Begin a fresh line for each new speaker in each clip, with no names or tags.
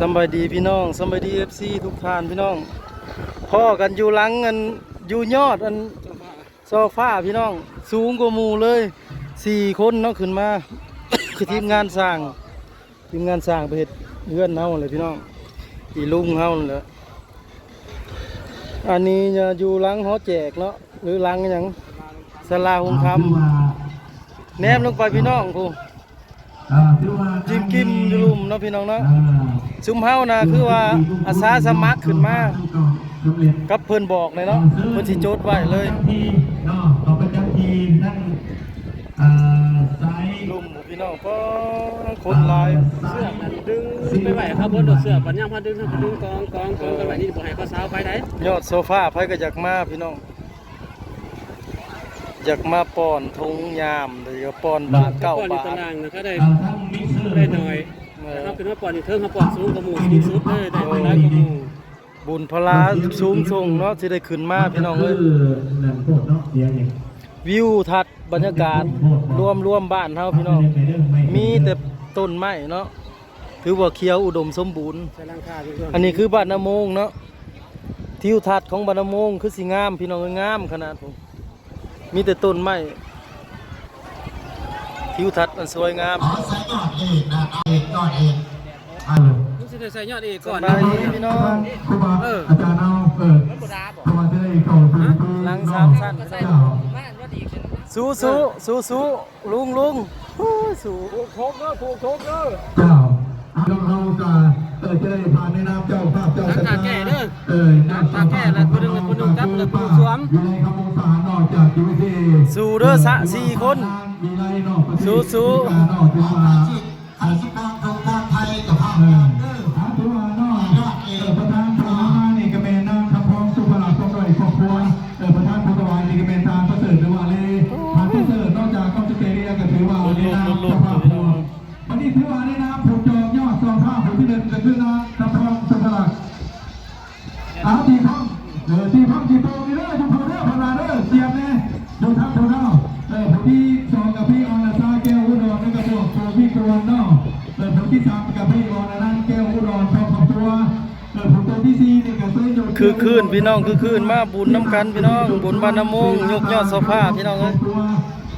สำบายดีพี่น้องสำบายดีเอฟซีทุกท่านพี่น้อง พ่อกันอยู่หลังอันอยู่ยอดอันโซฟาพี่น้อง สูงกว่าหมู่เลยสี่คนเนาะขึ้นมา คือทีมงานสร้าง ทีมงานสร้างไปเฮ็ดเพื่อนเฮาเลยพี่น้องอีลุงเฮานั่นแหละอันนี้จะอยู่หลังหอแจกเนาะหรือหลังหยังศาลาหงคำแนมลงไปพี่น้องผู้ จิมกิมอยู่ลุมเนาะพี่น้องเนาะซุมเฮานะคือว่าอาสาสมัครขึ้นมากับเพิ่นบอกเลยเนาะเพิ่นสิโจทย์ไว้เลย
ทีเนาะต่อประจำทีนั่นเอ่อสาย
ลุมพี่น้องก็คนหลาย
เสื้อมันดึงไปไหวครับบนรถเสื้อปัญญาพาดึงเขาดึงกองกองกองกันไหวนี่บ่ให้เขาสาวไปได้
ยอดโซฟาไผก็อยากมาพี่น้องอยากมาป้อนทงยาม เดี๋ยวป้อนบาทเก้า
ก่อนอยู่
บาท
ตารางนะก็ได้
เอ่อทั้งมิกเซอร์
ได้หน่อยแต่เขาขึ้นมาปอนนี่เทิงเขาปอนสูงกว่าหมู่ที่สุดเลยได้ไปได้กว่าหมู่
บุญพลาสูงส่งเนาะสิได้ขึ้นมาพี่น้องเอ้ย
คือนั่นโคตรเนาะเสียงนี่
วิวทัศน์บรรยากาศรวมรวมบ้านเฮาพี่น้องมีแต่ต้นไม้เนาะถือว่าเขียวอุดมสมบูรณ์
ใช้ร่างคาพี่น้อง
อันนี้คือบ้านนาโมงเนาะทิวทัศน์ของบ้านนาโมงคือสีงาม พี่น้องเอ้ยงามขนาดผมมีแต่ต้นไม้ ทิวทัศน์มันสวยงาม
อ๋อใส่ยอดเองนะเอาเองยอดเองเอาเลย
นี่สิได้ใส่ยอดเอกก่อน
สบายดีพี่น้อง
ครูบาอาจารย์เอาเออครูบาจะได้เข้าสู่ปี
หลังสามสั้น
เจ้า
สู้สู้สู้สู้ลุงลุงฮู้สู้
โคกเด้อถูกโคกเด้อ
เจ้าเราเราจะเออจะได้ผ่านในน้ำเจ้าภาพเจ้าชนะเออน้ำอยู่ในคำองศานอกจากยูซี
สู้เด้อสะสี่คน
มีไรนอกประเทศ
สู้ๆ
การนอกถึงมา
ที่ขันสุกรตรงการไทยกับภาพ
เอ
เดิ
อ
มเด้อ
หาตัวน้อยยอดเออประธานพระมานี่ก็เป็นนางคำพองสุภาพสมรอยครอบครัวเออประธานพุทธวายนี่ก็เป็นทางประเสริฐหรือว่าเล ที่สามกับพี่บอลนั่นแก้วอุดรชอบของตัวเออผมตัวที่สี่นี่ก็เส้นโยน
คือคืนพี่น้องคือคืนมาบุญน้ำกันพี่น้องบุญบ้านนาโมงยกยอดโซฟาพี่น้องเอ้ย
ตัว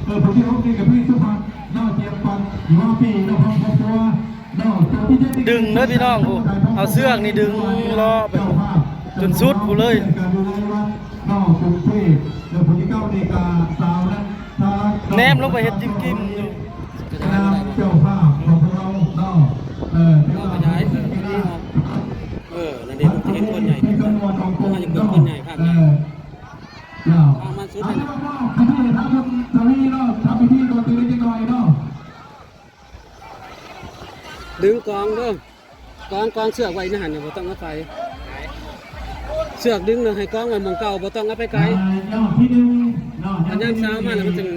เออผมที่หกนี่กับพี่สุพรรณนอกเจียมปันอยู่ว่าพี่นอกของของตัวนอกตัวที่เจ็ด
ดึงเด้อพี่น้องผู้เอาเสือกนี่ดึงล้อไปจนสุดผู้เลย
การดูแลวัดนอกกรุงเทพเออผมที่เก้านี่กาสาวนั้นทาง
แนมลงไปเฮ็ดจิ้มกิมอยู่า
คมันสุดเลยนะ
พิธีทำทำพิธีเนาะทำพิธีก่อนตื่นนิดหน่อยเนาะ
ดึงกองด้อกองกองเสือกไว้ในหันน่ะบ่ต้องเอาไปเสือกดึงเลยให้กองไว้หมองเก่าบ่ต้องเอาไปไกล
อดที่หนึ่งเนาะ
อันยามเช้ามาแล้วมันจึง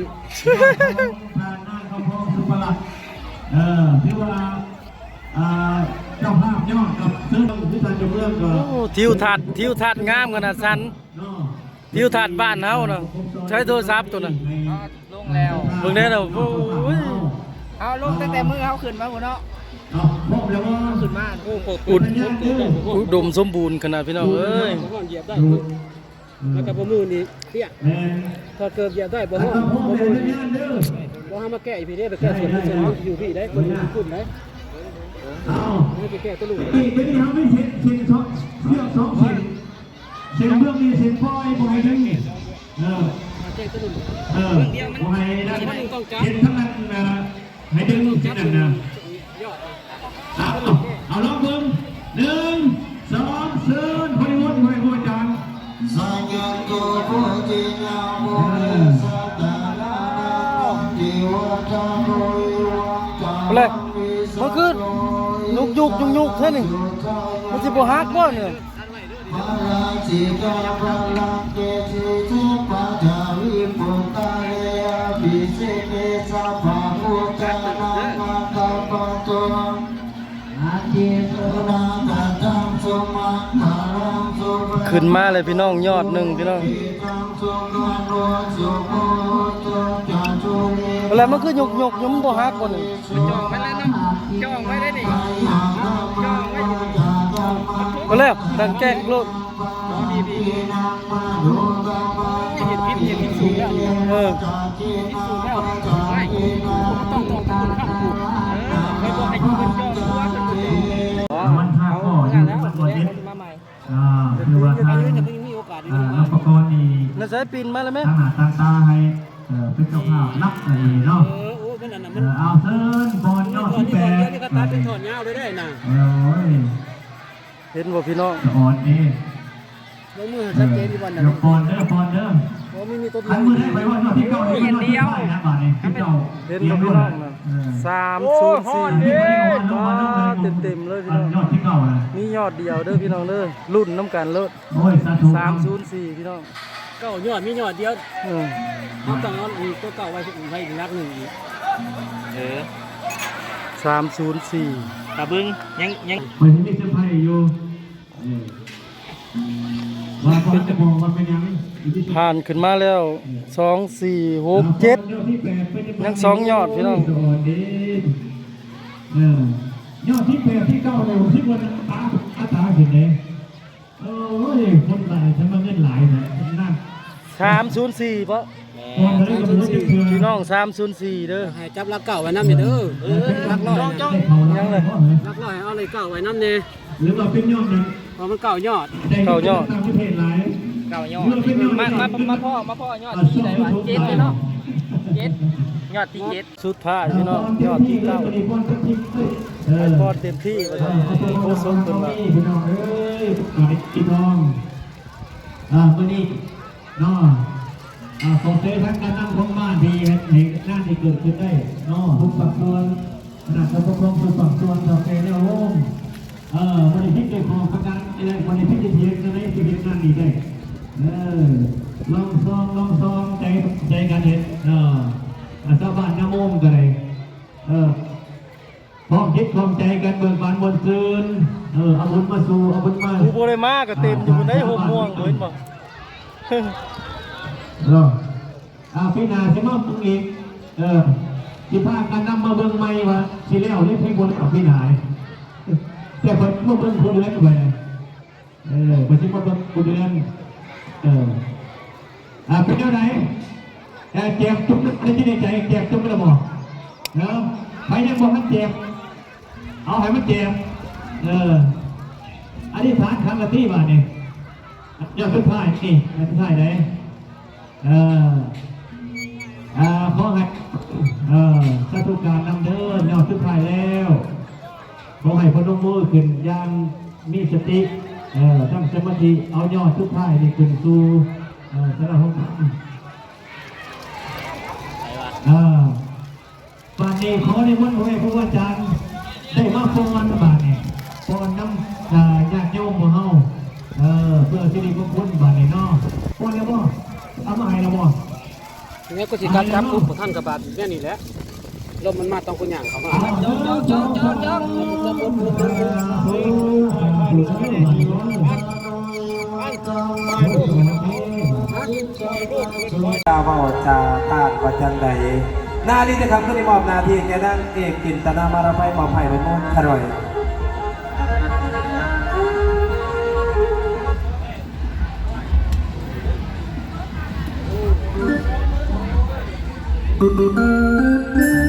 ทานหน้าเขาพร้อมสุปลัดเออที่ว่าอ่าเจ้าภาพยอดกับซึ่งที่ท่านจะเรื่องก็
โอ้ทิวทัศน์ทิวทัศน์งามขนาดสัน
เน
ทิวทัศน์บ้านเฮาน่ะใช้โทรศัพท์ตัวน่ะ
ลงแล้ว
เบิ่งแน่เด้อโอ้ย
เอาลงตั้งแต่มือเขาขึ้นมาพุ่นเนาะ
เนาะพบแล้วว่า
ขึ้นมา
โอ้โห
อุดอุดมสมบูรณ์ขนาดพี่น้องเอ้ย
ผมว่าเหยียบได้แล้วก็บ่มือนี่เตี้ย
แม่น
ถ้าเกิดเหยียบได้บ่
แล้ว
ฮ้อ
ก็พบ
บ่
แม่
มือนนี่
เด้อเด้อ
บ่หามาแก้อีพี่เด้ไปแก้ส่วนที่ส่วนอยู่พี่ได้คนนี้ขึ้นได้
เอา
ให้ไปแก้ตัวลูก
อีกเป็นที่ทำให้เช็ดเช็ดช็อตเชือกสอง เช็ดเช็ดเรื่องนี้เช็ดปล่อยปล่อยถึงเออ
มาแก้ตัวลูก
เออปล่อยนะเช็ดทั้งนั้นนะให้ดึงเช็ดนั่นนะ
ยอด
เอาเอาลองเบิ่งหนึ่งสองสามพอดีวุฒิพอดีวุฒิจาน
สัญญาโกพุทธิยาโมสัตตาลาจิวตาโดยวงกา
เอาเลยมันคือยุกยุกยุกยุกแค่นี้มันสิบ่ฮักบ่เนี่ย
พระราชิกาพระลังเกจิเทปะจาวิปุตตาเลปิเสเกสัพพะพุทธานามาตาปะตุอาทิสุนาตตังสุมาตารังสุปะ
ขึ้นมาเลยพี่น้องยอดหนึ่งพี่น้อง
ตังสุมาโนสุโมตุจาจุเน
แล้วมันคือยุกยุกยุมบ่ฮักบ่นี่
จองไว้แล้วเนาะจองไว้ได้นี่จองไว้ ก็
แล้วดังแก๊กโลด
พี่พี่เห็นพิษเห็นพิษสูงแล้ว
เออ
พิษสูงแล้วไม่ต้องต้องทำข้างกูเออไม่บอกให้ยูเป็นยอดตัวเป็น
มันห้าข้ออยู่ที่มันตัวเย็ด
มาใหม่
อ่าคือว่าทาง
อายุจะไม่มีโอกาสได้
อ่า
ดู
นักประกรณ์นี่
น่าใช้ปีนมาแล้วไหม
ตั้งหน้าตั้งตาให้เอ่เป็นเจ้าภาพนักอะไรเนาะ
เออโอ้มันอันนั้นมัน
อเอาเซิร์นบอลยอด
ก่อน
ที่
นี่
แปด
ก็ตัดเป็นถอนยาวเลยได้น่ะ
โอ้ย
เห็นบ่พี่น้อง
สะอ่อนเอง
ลงมือชัดเจนที่วันนั้น
เดี๋ยวบอลเด้อบอลเด้อ
เพราะไม่มีตัวเดี
อั
ย
น
ว
มือได้ไปว่ายอดที่เก้านี่ยอดที่เท่าไหร่นะบาทนี่ที่เก้า
เห็นบ่พี่น้องนะสามศูนย์สี่เต็มเต็มๆเลยพี่น้อง
ยอดที่เก้านะ
มียอดเดียวเด้อพี่น้องเด้อรุ่นน้ำกันเลิศ
โอ้ยสาธุ
สามศูนย์สี่พี่น้อง
เก้ายอดมียอดเดียว
เออ
เขาต้องเอาอีกตัวเก่าไว้ไว้อีกรักหนึ่งอีก
เออ
สามศูนย์สี่
ตาบึงยังยัง
วันนี้มีเซอร์ไพรส์อยู่เออว่าก่อนจะบอกว่าเป็นยังอยู่ที่
ผ่านขึ้นมาแล้วสองสี่หกเจ็ดยังสองยอดพี่น้อง
เออยอดที่แปดที่เก้าเนี่ยผมคิดว่าตาอาตาเห็นเลยโอ้ยคนหลายฉันมาเงินหลายนะนั่น
สามศูนย์สี่ปะ
พอมาได้ก็รู้จักเพื่อน
พี่น้องสามศูนย์สี่เด้อ
ให้จับรักเก่าไว้น้ำเด้อเออรักร้อย
จ้องยังเลย
รักร้อยเอาเลยเก่าไว้น้ำเนี่ย
หรือว่าเป็นยอดนั้น
เพราะมันเก่ายอด
ได้ต่างประเทศหลาย
เก่ายอด มา มา มาพ่อ มาพ่อยอดที่ไหนวะเจ็ดเลยเนาะเจ็ดยอดที่เจ็ด
สุดท้ายพี่น้องยอดที่เก้า
เออ
พอเต็มที่ว่าซั่นโคสมเพิ่นว่า
พี่น้องเอ้ยขายพี่น้องอ่ามื่อนี้เนาะอ่าขอเสียทั้งการนั่งของบ้านดีเห็นงานที่เกิดขึ้นได้เนาะทุกปักส่วนขนาดเราปกครองทุกปักส่วนต่อไปแล้วโอ้มเออวันนี้พิจารณาประกัน อะไรวันนี้พิจารณาจะได้พิจารณาดีได้เออลองซองลองซองใจใจกันเห็นเอออ่าชาวบ้านน้ำโมงกันเลยเออพร้อมคิดพร้อมใจกันเบิกบานบนซืนเออเอาบุญมาสู่เอาบุญมา
กูบ่ได้มาก็เต็มอยู่บนได้หกม่วงเห็นบ่
เอออาพี่นาสิมามึงอีกเออสิพากันนำมาเบิ่งใหม่วะสิแล้วนี่พี่บนกับพี่นายแต่เพิ่นมาเบิ่งผู้เดือนไป เออเพิ่นสิมาเบิ่งผู้เดือนเอออ่าเป็นแนวไหนเจ็บจุ๊บในที่ในใจเจ็บจุ๊บกระบอกเนาะใครยังบอกให้เจ็บเอาให้มันเจ็บเอออันนี้ฐานครั้งละที่บาทนี่ยอดสุดท้ายนี่ยอดสุดท้ายไหนเอออ่าขอให้เออสาธุการนำเดินยอดสุดท้ายแล้วขอให้พนมมือขึ้นยังมีสติ เออตั้งสมาธิเอายอดสุดท้ายนี่ขึ้นสู่เออสระหงอ่าบาทนี้ขอในวันพระเวทผู้ว่าจารย์ได้มาฟ้อนบาทนี้ฟ้อนน้ำอ่าญาติโยมของเฮาเออเพื่อสิริมงคลบาทนี้เนาะฟอนแล้วบ่เอามาให้แล้วบ่
งั้นก็สิการจับปุ๊บของท่านกับบาดแค่นี้แหละลมมันมาต้องคุณอย่างเขามา
จอกจอกจอกจอกจอ ก
จาว่าจาตานว่าจังใดหน้านี้นะครับก็ได้มอบหน้าที่แกนั่งเอกกินตนามาราไปมอบให้เป็นมุ่งอร่อย
ส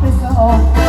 pessoal.